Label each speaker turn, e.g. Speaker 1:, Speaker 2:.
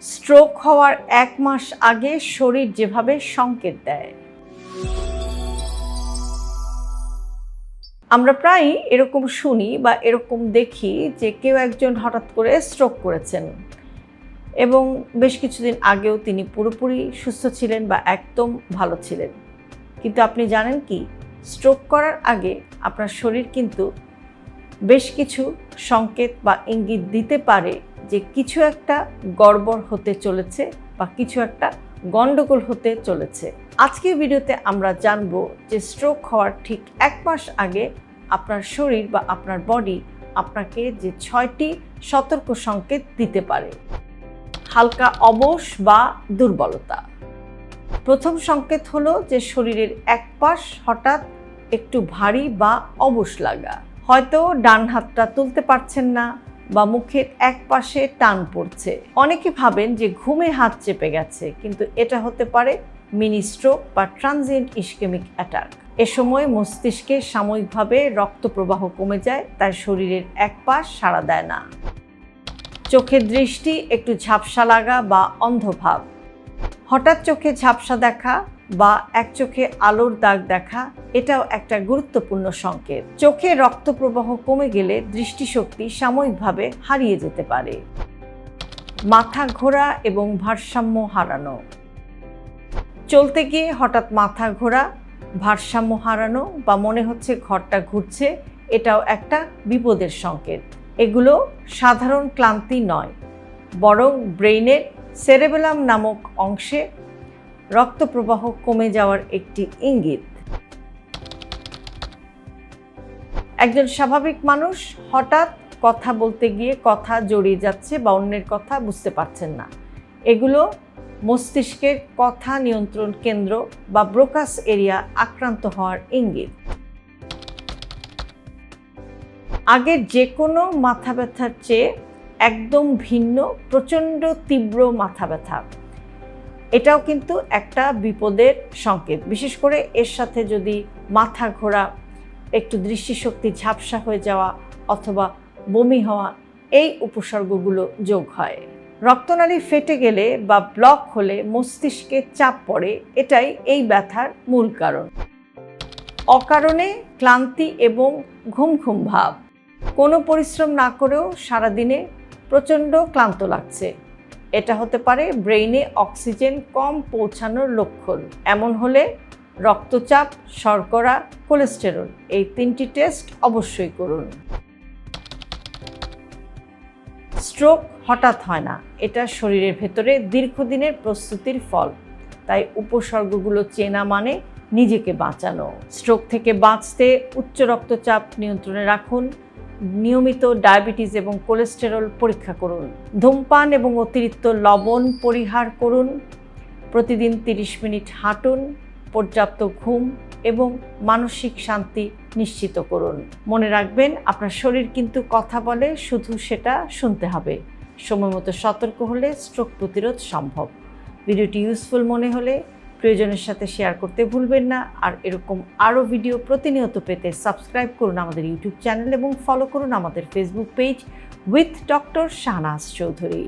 Speaker 1: Stroke হওয়ার এক মাস আগে শরীর যেভাবে সংকেত দেয়। আমরা প্রায়ই এরকম শুনি বা এরকম দেখি যে কেউ একজন হঠাৎ করে স্ট্রোক করেছেন এবং বেশ কিছুদিন আগেও তিনি পুরোপুরি সুস্থ ছিলেন বা একদম ভালো ছিলেন। কিন্তু আপনি জানেন কি? স্ট্রোক করার আগে আপনার শরীর কিন্তু বেশ কিছু সংকেত বা ইঙ্গিত দিতে পারে যে কিছু একটা গড়বড় হতে চলেছে বা কিছু একটা গন্ডগোল হতে চলেছে। আজকের ভিডিওতে আমরা জানব যে স্ট্রোক হওয়ার ঠিক এক মাস আগে আপনার শরীর বা আপনার বডি আপনাকে যে ছয়টি সতর্ক সংকেত দিতে পারে। হালকা অবশ বা দুর্বলতা। প্রথম সংকেত হলো যে শরীরের এক পাশ হঠাৎ একটু ভারী বা অবশ লাগা। হয়তো ডান হাতটা তুলতে পারছেন না বা মুখের এক পাশে টান পড়ছে। অনেকে ভাবেন যে ঘুমে হাত চেপে গেছে, কিন্তু এটা হতে পারে মিনি স্ট্রোক বা ট্রানজিয়েন্ট ইস্কেমিক অ্যাটাক। এ সময় মস্তিষ্কে সাময়িকভাবে রক্ত প্রবাহ কমে যায়, তাই শরীরের এক পাশ সাড়া দেয় না। চোখের দৃষ্টি একটু ঝাপসা লাগা বা অন্ধভাব। হঠাৎ চোখে ঝাপসা দেখা বা এক চোখে আলোর দাগ দেখা, এটাও একটা গুরুত্বপূর্ণ সংকেত। চোখে রক্ত প্রবাহ কমে গেলে দৃষ্টিশক্তি সাময়িকভাবে হারিয়ে যেতে পারে। মাথা ঘোরা এবং ভারসাম্য হারানো। চলতে গিয়ে হঠাৎ মাথা ঘোরা, ভারসাম্য হারানো বা মনে হচ্ছে ঘরটা ঘুরছে, এটাও একটা বিপদের সংকেত। এগুলো সাধারণ ক্লান্তি নয়, বরং ব্রেইনের সেরেবেলাম নামক অংশে রক্ত প্রবাহ কমে যাওয়ার একটি ইঙ্গিত। একজন স্বাভাবিক মানুষ হঠাৎ কথা বলতে গিয়ে কথা জড়িয়ে যাচ্ছে বা অন্যের কথা বুঝতে পারছেন না। এগুলো মস্তিষ্কের কথা নিয়ন্ত্রণ কেন্দ্র বা ব্রোকাস এরিয়া আক্রান্ত হওয়ার ইঙ্গিত। আগের যে কোনো মাথা ব্যথার চেয়ে একদম ভিন্ন, প্রচণ্ড তীব্র মাথা ব্যথা। এটাও কিন্তু একটা বিপদের সংকেত। বিশেষ করে এর সাথে যদি মাথা ঘোরা, একটু দৃষ্টিশক্তি ঝাপসা হয়ে যাওয়া অথবা বমি হওয়া, এই উপসর্গগুলো যোগ হয়। রক্তনালী ফেটে গেলে বা ব্লক হলে মস্তিষ্কে চাপ পড়ে, এটাই এই ব্যথার মূল কারণ। অকারণে ক্লান্তি এবং ঘুম ঘুম ভাব। কোনো পরিশ্রম না করেও সারাদিনে প্রচণ্ড ক্লান্ত লাগছে। এটা হতে পারে ব্রেইনে অক্সিজেন কম পৌঁছানোর লক্ষণ। এমন হলে রক্তচাপ, শর্করা, কোলেস্টেরল, এই তিনটি টেস্ট অবশ্যই করুন। স্ট্রোক হঠাৎ হয় না, এটা শরীরের ভেতরে দীর্ঘদিনের প্রস্তুতির ফল। তাই উপসর্গগুলো চেনা মানে নিজেকে বাঁচানো। স্ট্রোক থেকে বাঁচতে উচ্চ রক্তচাপ নিয়ন্ত্রণে রাখুন নিয়মিত ডায়াবেটিস এবং কোলেস্টেরল পরীক্ষা করুন। ধূমপান এবং অতিরিক্ত লবণ পরিহার করুন। প্রতিদিন 30 মিনিট হাঁটুন, পর্যাপ্ত ঘুম এবং মানসিক শান্তি নিশ্চিত করুন। মনে রাখবেন, আপনার শরীর কিন্তু কথা বলে, শুধু সেটা শুনতে হবে। সময় মতো সতর্ক হলে স্ট্রোক প্রতিরোধ সম্ভব। ভিডিওটি ইউজফুল মনে হলে প্রিয়জনের সাথে শেয়ার করতে ভুলবেন না। আর এরকম আরও ভিডিও প্রতিনিয়ত পেতে সাবস্ক্রাইব করুন আমাদের ইউটিউব চ্যানেল এবং ফলো করুন আমাদের Facebook page with doctor Shahnaz Chowdhury